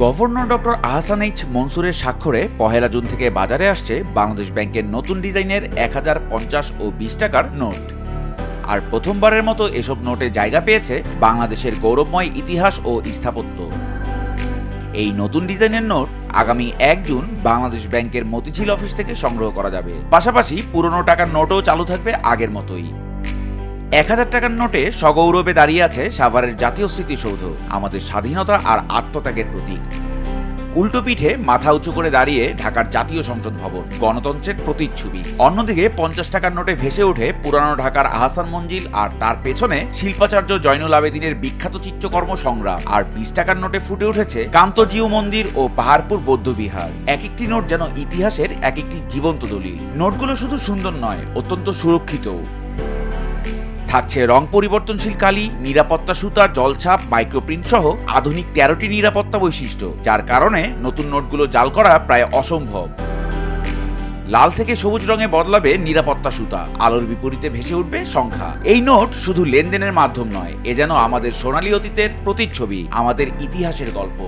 Governor doctor Ahsan H মনসুরের স্বাক্ষরে পহেলা জুন থেকে বাজারে আসছে বাংলাদেশ ব্যাংকের নতুন ডিজাইনের এক হাজার পঞ্চাশ ও বিশ টাকার নোট। আর প্রথমবারের মতো এসব নোটে জায়গা পেয়েছে বাংলাদেশের গৌরবময় ইতিহাস ও স্থাপত্য। এই নতুন ডিজাইনের নোট আগামী এক জুন বাংলাদেশ ব্যাংকের মতিঝিল অফিস থেকে সংগ্রহ করা যাবে। পাশাপাশি পুরনো টাকার নোটও চালু থাকবে আগের মতোই। এক হাজার টাকার নোটে সগৌরবে দাঁড়িয়ে আছে সাভারের জাতীয় স্মৃতিসৌধ, আমাদের স্বাধীনতা আর আত্মত্যাগের প্রতীক। উল্টো পিঠে মাথা উঁচু করে দাঁড়িয়ে ঢাকার জাতীয় সংসদ ভবন, গণতন্ত্রের প্রতিচ্ছবি। অন্যদিকে পঞ্চাশ টাকার নোটে ভেসে ওঠে পুরানো ঢাকার আহসান মঞ্জিল আর তার পেছনে শিল্পাচার্য জয়নুল আবেদিনের বিখ্যাত চিত্রকর্ম সংগ্রাম। আর বিশ টাকার নোটে ফুটে উঠেছে কান্তজিউ মন্দির ও পাহাড়পুর বৌদ্ধবিহার এক একটি নোট যেন ইতিহাসের এক একটি জীবন্ত দলিল। নোটগুলো শুধু সুন্দর নয়, অত্যন্ত সুরক্ষিত থাকছে রং পরিবর্তনশীল কালি, নিরাপত্তা সুতা, জলছাপ মাইক্রোপ্রিন্ট সহ আধুনিক তেরোটি নিরাপত্তা বৈশিষ্ট্য, যার কারণে নতুন নোটগুলো জাল করা প্রায় অসম্ভব। লাল থেকে সবুজ রঙে বদলাবে নিরাপত্তা সুতা, আলোর বিপরীতে ভেসে উঠবে সংখ্যা। এই নোট শুধু লেনদেনের মাধ্যম নয়, এ যেন আমাদের সোনালী অতীতের প্রতিচ্ছবি, আমাদের ইতিহাসের গল্প।